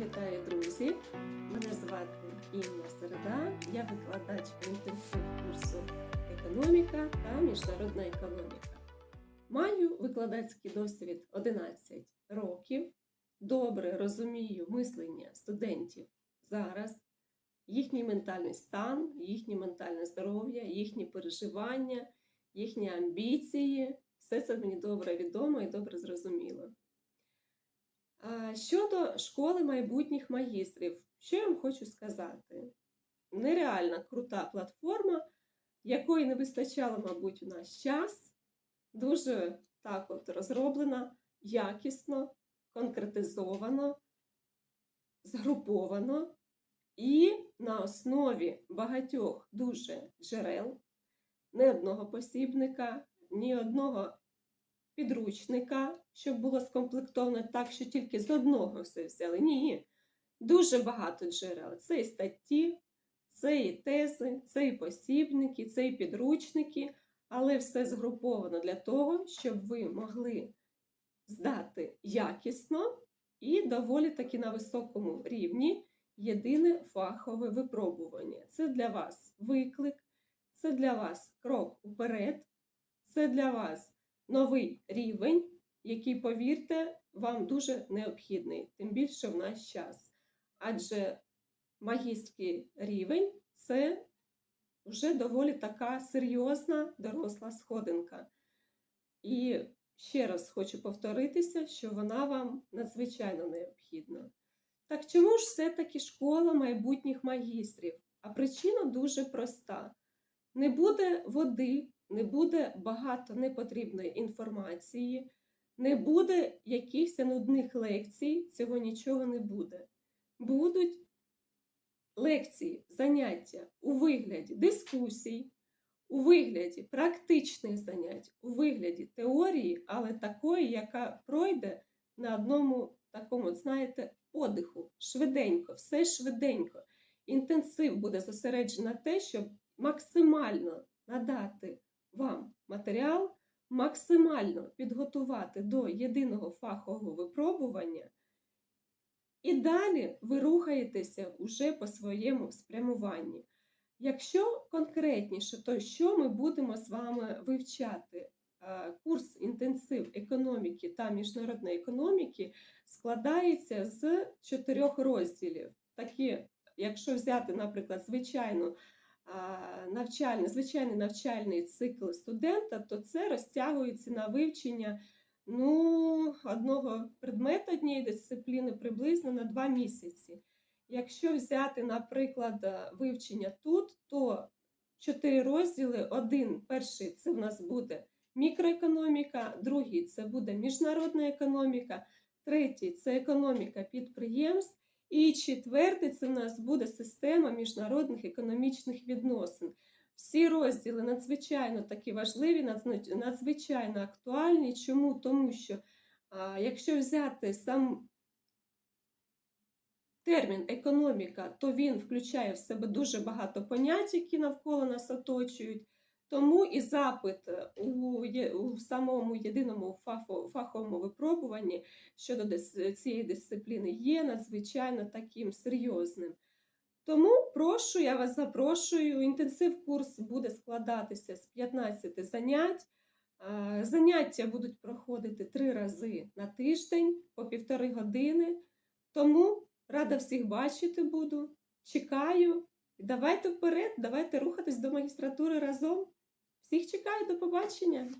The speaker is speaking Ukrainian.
Вітаю, друзі! Мене звати Інна Середа, я викладачка інтенсив курсу економіка та міжнародна економіка. Маю викладацький досвід 11 років. Добре розумію мислення студентів зараз, їхній ментальний стан, їхнє ментальне здоров'я, їхні переживання, їхні амбіції. Все це мені добре відомо і добре зрозуміло. Щодо школи майбутніх магістрів, що я вам хочу сказати? Нереальна крута платформа, якої не вистачало, мабуть, у наш час. Дуже так от розроблена, якісно, конкретизовано, згруповано і на основі багатьох дуже джерел, не одного посібника, ні одного підручника, щоб було скомплектовано так, що тільки з одного все взяли. Ні, дуже багато джерел. Це і статті, це і тези, це і посібники, це і підручники, але все згруповано для того, щоб ви могли здати якісно і доволі таки на високому рівні єдине фахове випробування. Це для вас виклик, це для вас крок уперед, це для вас новий рівень, який, повірте, вам дуже необхідний, тим більше в наш час. Адже магістський рівень це вже доволі така серйозна доросла сходинка. І ще раз хочу повторитися, що вона вам надзвичайно необхідна. Так чому ж все-таки школа майбутніх магістрів? А причина дуже проста: не буде води не буде багато непотрібної інформації, не буде якихось нудних лекцій, цього нічого не буде. Будуть лекції, заняття у вигляді дискусій, у вигляді практичних занять, у вигляді теорії, але такої, яка пройде на одному такому, знаєте, подиху, швиденько, все швиденько. Інтенсив буде зосереджений на те, щоб максимально надати вам матеріал, максимально підготувати до єдиного фахового випробування, і далі ви рухаєтеся уже по своєму спрямуванні. Якщо конкретніше, то що ми будемо з вами вивчати? Курс інтенсив економіки та міжнародної економіки складається з чотирьох розділів. Такі, якщо взяти, наприклад, звичайну навчальний, звичайний навчальний цикл студента, то це розтягується на вивчення ну, одного предмету, однієї дисципліни приблизно на два місяці. Якщо взяти, наприклад, вивчення тут, то чотири розділи. Один, перший це в нас буде мікроекономіка, другий це буде міжнародна економіка, третій це економіка підприємств. І четвертий це в нас буде система міжнародних економічних відносин. Всі розділи надзвичайно такі важливі, надзвичайно актуальні. Чому? Тому що, а, якщо взяти сам термін економіка, то він включає в себе дуже багато понять, які навколо нас оточують. Тому і запит е, у у самому єдиному фаховому випробуванні щодо цієї дисципліни є надзвичайно таким серйозним. Тому прошу, я вас запрошую. Інтенсив курс буде складатися з 15 занять. Заняття будуть проходити три рази на тиждень по півтори години. Тому рада всіх бачити буду. Чекаю. Давайте вперед, давайте рухатись до магістратури разом. Всіх чекаю, до побачення!